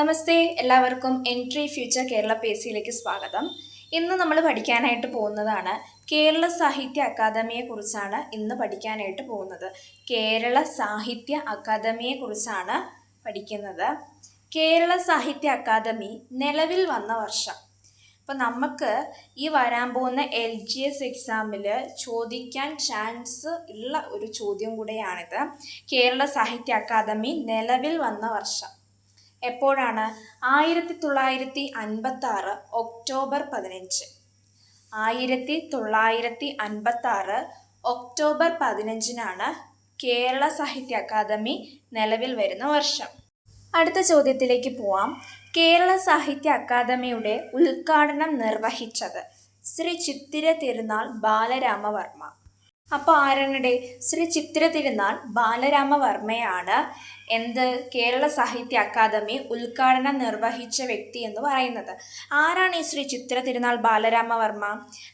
നമസ്തേ എല്ലാവർക്കും entry future Kerala P S സിയിലേക്ക് സ്വാഗതം. ഇന്ന് നമ്മൾ പഠിക്കാനായിട്ട് പോകുന്നതാണ് കേരള സാഹിത്യ അക്കാദമിയെ കുറിച്ചാണ് ഇന്ന് പഠിക്കാനായിട്ട് പോകുന്നത്. കേരള സാഹിത്യ അക്കാദമിയെ കുറിച്ചാണ് പഠിക്കുന്നത്. കേരള സാഹിത്യ അക്കാദമി നിലവിൽ വന്ന വർഷം. അപ്പോൾ നമുക്ക് ഈ വരാൻ പോകുന്ന എൽ ജി എസ് എക്സാമിൽ ചോദിക്കാൻ ചാൻസ് ഉള്ള ഒരു ചോദ്യം കൂടെയാണിത്. കേരള സാഹിത്യ അക്കാദമി നിലവിൽ വന്ന വർഷം. എപ്പോഴാണ്? ആയിരത്തി തൊള്ളായിരത്തി അൻപത്തി ആറ് ഒക്ടോബർ പതിനഞ്ച്. ആയിരത്തി തൊള്ളായിരത്തി അൻപത്തി ആറ് ഒക്ടോബർ പതിനഞ്ചിനാണ് കേരള സാഹിത്യ അക്കാദമി നിലവിൽ വരുന്ന വർഷം. അടുത്ത ചോദ്യത്തിലേക്ക് പോവാം. കേരള സാഹിത്യ അക്കാദമിയുടെ ഉദ്ഘാടനം നിർവഹിച്ചത് ശ്രീ ചിത്തിര തിരുനാൾ ബാലരാമവർമ്മ. അപ്പോൾ ആരാണിടെ? ശ്രീ ചിത്ര തിരുനാൾ ബാലരാമവർമ്മയാണ്. എന്ത്? കേരള സാഹിത്യ അക്കാദമി ഉദ്ഘാടനം നിർവഹിച്ച വ്യക്തി എന്ന് പറയുന്നത്. ആരാണ് ഈ ശ്രീ ചിത്ര തിരുനാൾ ബാലരാമവർമ്മ?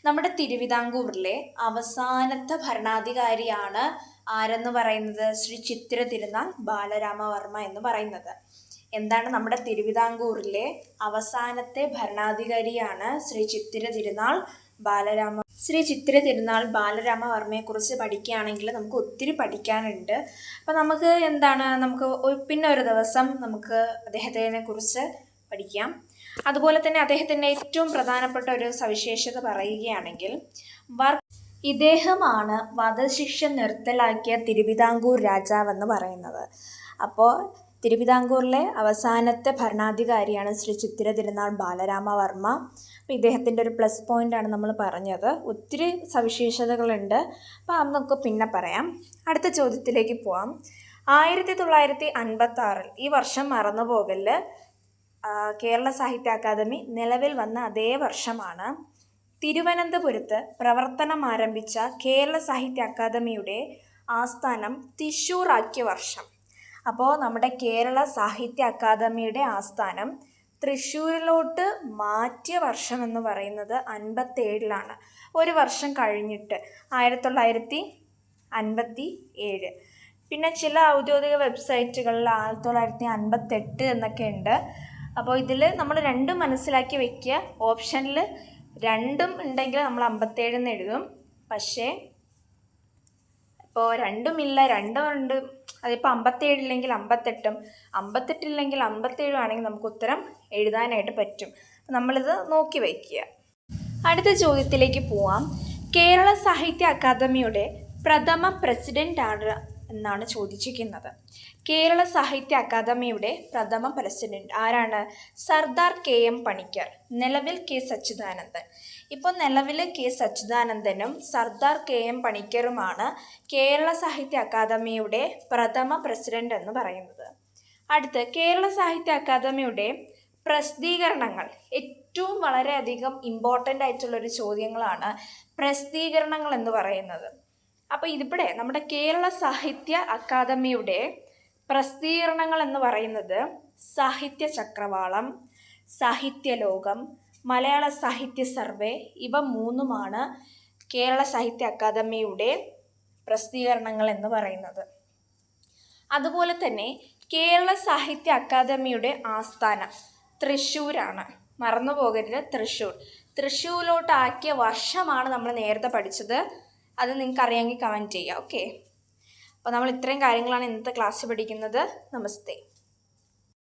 നമ്മുടെ തിരുവിതാംകൂറിലെ അവസാനത്തെ ഭരണാധികാരിയാണ് ആരെന്ന് പറയുന്നത്? ശ്രീ ചിത്ര തിരുനാൾ ബാലരാമവർമ്മ എന്ന് പറയുന്നത്. എന്താണ് നമ്മുടെ തിരുവിതാംകൂറിലെ അവസാനത്തെ ഭരണാധികാരിയാണ് ശ്രീ ചിത്ര തിരുനാൾ ബാലരാമ ശ്രീ ചിത്ര തിരുനാൾ ബാലരാമവർമ്മയെക്കുറിച്ച് പഠിക്കുകയാണെങ്കിൽ നമുക്ക് ഒത്തിരി പഠിക്കാനുണ്ട്. അപ്പോൾ നമുക്ക് എന്താണ് നമുക്ക് പിന്നെ ഒരു ദിവസം നമുക്ക് അദ്ദേഹത്തിനെ കുറിച്ച് പഠിക്കാം. അതുപോലെ തന്നെ അദ്ദേഹത്തിന്റെ ഏറ്റവും പ്രധാനപ്പെട്ട ഒരു സവിശേഷത പറയുകയാണെങ്കിൽ വർ ഇദ്ദേഹമാണ് വധശിക്ഷ നിർത്തലാക്കിയ തിരുവിതാംകൂർ രാജാവെന്ന് പറയുന്നത്. അപ്പോൾ തിരുവിതാംകൂറിലെ അവസാനത്തെ ഭരണാധികാരിയാണ് ശ്രീ ചിത്തിര തിരുനാൾ ബാലരാമവർമ്മ അപ്പോൾ ഇദ്ദേഹത്തിന്റെ ഒരു പ്ലസ് പോയിന്റാണ് നമ്മൾ പറഞ്ഞത്. ഒത്തിരി സവിശേഷതകളുണ്ട്. അപ്പോൾ അത് നമുക്ക് പിന്നെ പറയാം. അടുത്ത ചോദ്യത്തിലേക്ക് പോവാം. ആയിരത്തി തൊള്ളായിരത്തി അൻപത്തി ആറിൽ ഈ വർഷം മറന്നു പോകൽ കേരള സാഹിത്യ അക്കാദമി നിലവിൽ വന്ന അതേ വർഷമാണ്. തിരുവനന്തപുരത്ത് പ്രവർത്തനം ആരംഭിച്ച കേരള സാഹിത്യ അക്കാദമിയുടെ ആസ്ഥാനം തൃശ്ശൂറാക്കിയ വർഷം. അപ്പോൾ നമ്മുടെ കേരള സാഹിത്യ അക്കാദമിയുടെ ആസ്ഥാനം തൃശ്ശൂരിലോട്ട് മാറ്റിയ വർഷം എന്ന് പറയുന്നത് അൻപത്തേഴിലാണ്. ഒരു വർഷം കഴിഞ്ഞിട്ട് ആയിരത്തി തൊള്ളായിരത്തി അൻപത്തി ഏഴ് പിന്നെ ചില ഔദ്യോഗിക വെബ്സൈറ്റുകളിൽ ആയിരത്തി തൊള്ളായിരത്തി അൻപത്തെട്ട് എന്നൊക്കെ ഉണ്ട്. അപ്പോൾ ഇതിൽ നമ്മൾ രണ്ടും മനസ്സിലാക്കി വെക്കുക ഓപ്ഷനിൽ രണ്ടും ഉണ്ടെങ്കിൽ നമ്മൾ അമ്പത്തേഴെന്ന് എഴുതും. പക്ഷേ ഇപ്പോൾ രണ്ടുമില്ല രണ്ടും ഉണ്ട്. അതിപ്പോൾ അമ്പത്തേഴില്ലെങ്കിൽ അമ്പത്തെട്ടും അമ്പത്തെട്ടില്ലെങ്കിൽ അമ്പത്തേഴും ആണെങ്കിൽ നമുക്ക് ഉത്തരം എഴുതാനായിട്ട് പറ്റും. നമ്മളിത് നോക്കി വയ്ക്കുക. അടുത്ത ചോദ്യത്തിലേക്ക് പോവാം. കേരള സാഹിത്യ അക്കാദമിയുടെ പ്രഥമ പ്രസിഡന്റ് ആണ് എന്നാണ് ചോദിച്ചിരിക്കുന്നത്. കേരള സാഹിത്യ അക്കാദമിയുടെ പ്രഥമ പ്രസിഡന്റ് ആരാണ്? സർദാർ കെ എം പണിക്കർ നിലവിൽ കെ സച്ചിദാനന്ദൻ. ഇപ്പോൾ നിലവിൽ കെ സച്ചിദാനന്ദനും സർദാർ കെ എം പണിക്കറുമാണ് കേരള സാഹിത്യ അക്കാദമിയുടെ പ്രഥമ പ്രസിഡന്റ് എന്ന് പറയുന്നത്. അടുത്ത് കേരള സാഹിത്യ അക്കാദമിയുടെ പ്രസിദ്ധീകരണങ്ങൾ ഏറ്റവും വളരെയധികം ഇമ്പോർട്ടന്റ് ആയിട്ടുള്ളൊരു ചോദ്യങ്ങളാണ് പ്രസിദ്ധീകരണങ്ങൾ എന്ന് പറയുന്നത്. അപ്പോൾ ഇതിവിടെ നമ്മുടെ കേരള സാഹിത്യ അക്കാദമിയുടെ പ്രസിദ്ധീകരണങ്ങൾ എന്ന് പറയുന്നത് സാഹിത്യ ചക്രവാളം സാഹിത്യലോകം മലയാള സാഹിത്യ സർവേ ഇവ മൂന്നുമാണ് കേരള സാഹിത്യ അക്കാദമിയുടെ പ്രസിദ്ധീകരണങ്ങൾ എന്ന് പറയുന്നത്. അതുപോലെ തന്നെ കേരള സാഹിത്യ അക്കാദമിയുടെ ആസ്ഥാനം തൃശ്ശൂരാണ്. മറന്നു പോകരുത് തൃശ്ശൂർ. തൃശ്ശൂരിലോട്ടാക്കിയ വർഷമാണ് നമ്മൾ നേരത്തെ പഠിച്ചത്. അത് നിങ്ങൾക്ക് അറിയാമെങ്കിൽ കമന്റ് ചെയ്യുക ഓക്കെ അപ്പോൾ നമ്മൾ ഇത്രയും കാര്യങ്ങളാണ് ഇന്നത്തെ ക്ലാസ് പഠിക്കുന്നത്. നമസ്തേ.